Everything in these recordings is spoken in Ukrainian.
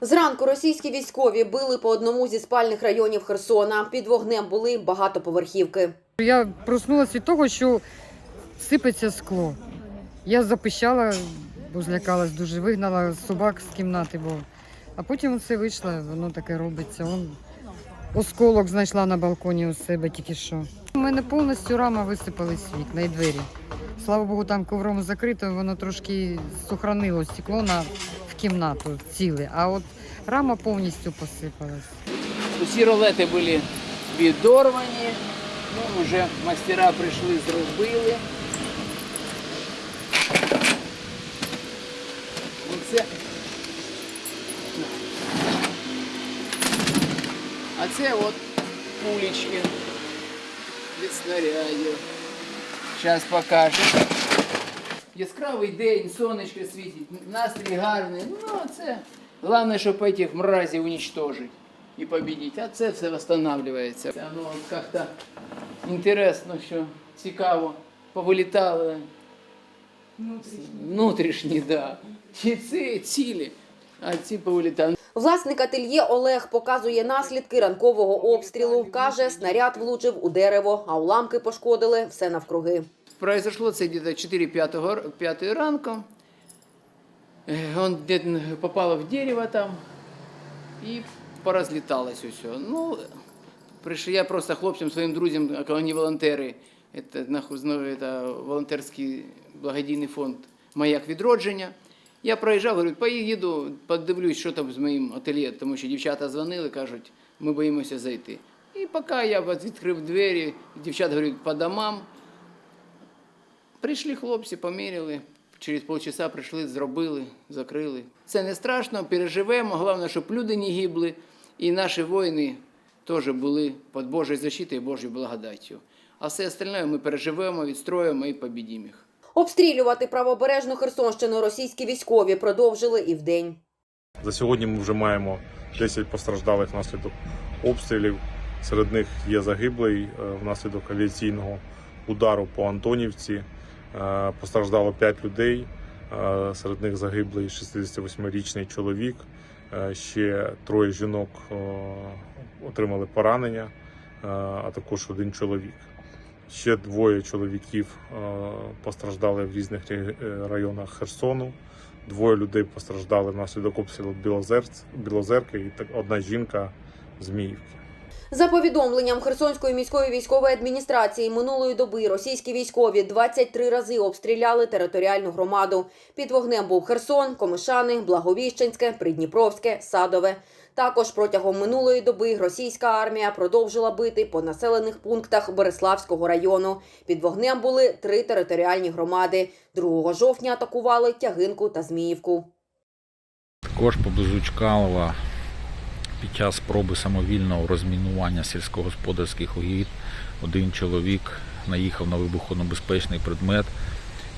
Зранку російські військові били по одному зі спальних районів Херсона. Під вогнем були багатоповерхівки. Я проснулася від того, що сипеться скло. Я запищала, бо злякалась дуже, вигнала собак з кімнати, бо а потім все вийшло, воно таке робиться. Вон осколок знайшла на балконі у себе тільки що. У мене повністю рама висипались з вікна і двері. Слава Богу, там ковром закрито, воно трошки сохранило стекло на, кімнату ціле, а от рама повністю посипалась. Усі ролети були відорвані. Ну, вже мастера прийшли, зробили. Оце. А це от пулечки від снарядів. Зараз покажу. Яскравий день, сонечко світить, настрій гарний. Ну, це. Головне, щоб этих мразів уничтожить і победить. А це все восстанавливається. Ну, як-то інтересно, що цікаво. Повилітали. Внутрішні, да. Ці, ці цілі, а ці повилітали. Власник ательє Олег показує наслідки ранкового обстрілу. Каже, снаряд влучив у дерево, а уламки пошкодили все навкруги. Произошло це где-то 4-5 ранку. Э, Он где-то попало в дерево там і поразліталось усе. Ну, прийшов я просто хлопцям, своїм друзям, а вони волонтери. Это, нахуй, ну, это волонтерський благодійний фонд Маяк відродження. Я проїжджав, говорю, поїду, подивлюсь, що там з моїм ательє, тому що дівчата дзвонили, кажуть, ми боїмося зайти. І поки я от відкрив двері, дівчата говорять, по домам. Прийшли хлопці, поміряли. Через полчаса прийшли, зробили, закрили. Це не страшно, переживемо. Головне, щоб люди не гибли, і наші воїни теж були під Божою защитою і Божою благодаттю. А все остальне ми переживемо, відстроїмо і побідімо їх. Обстрілювати правобережну Херсонщину російські військові продовжили і вдень. За сьогодні ми вже маємо 10 постраждалих внаслідок обстрілів. Серед них є загиблий е, внаслідок авіаційного удару по Антонівці. Е, Постраждало 5 людей. Е, Серед них загиблий 68-річний чоловік. Е, Ще троє жінок отримали поранення, а також один чоловік. Ще двоє чоловіків постраждали в різних районах Херсону. Двоє людей постраждали внаслідок обстрілу Білозерки і одна жінка Зміївки. За повідомленням Херсонської міської військової адміністрації минулої доби російські військові 23 рази обстріляли територіальну громаду. Під вогнем був Херсон, Комишани, Благовіщенське, Придніпровське, Садове. Також протягом минулої доби російська армія продовжила бити по населених пунктах Береславського району. Під вогнем були три територіальні громади. 2 жовтня атакували Тягинку та Зміївку. Також поблизу Чкалова під час спроби самовільного розмінування сільськогосподарських угідь один чоловік наїхав на вибухонебезпечний предмет.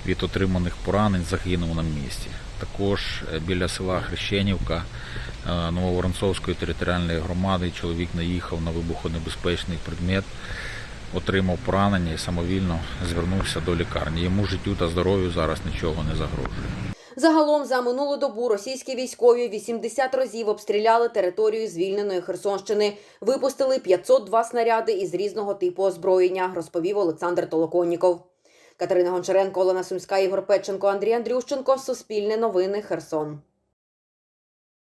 Від отриманих поранень загинув на місці. Також е, біля села Хрещенівка е, Нововоронцовської територіальної громади чоловік наїхав на вибухонебезпечний предмет, отримав поранення і самовільно звернувся до лікарні. Йому життю та здоров'ю зараз нічого не загрожує. Загалом за минулу добу російські військові 80 разів обстріляли територію звільненої Херсонщини. Випустили 502 снаряди із різного типу озброєння, розповів Олександр Толоконніков. Катерина Гончаренко, Олена Сумська, Ігор Петченко, Андрій Андрющенко. Суспільне новини. Херсон.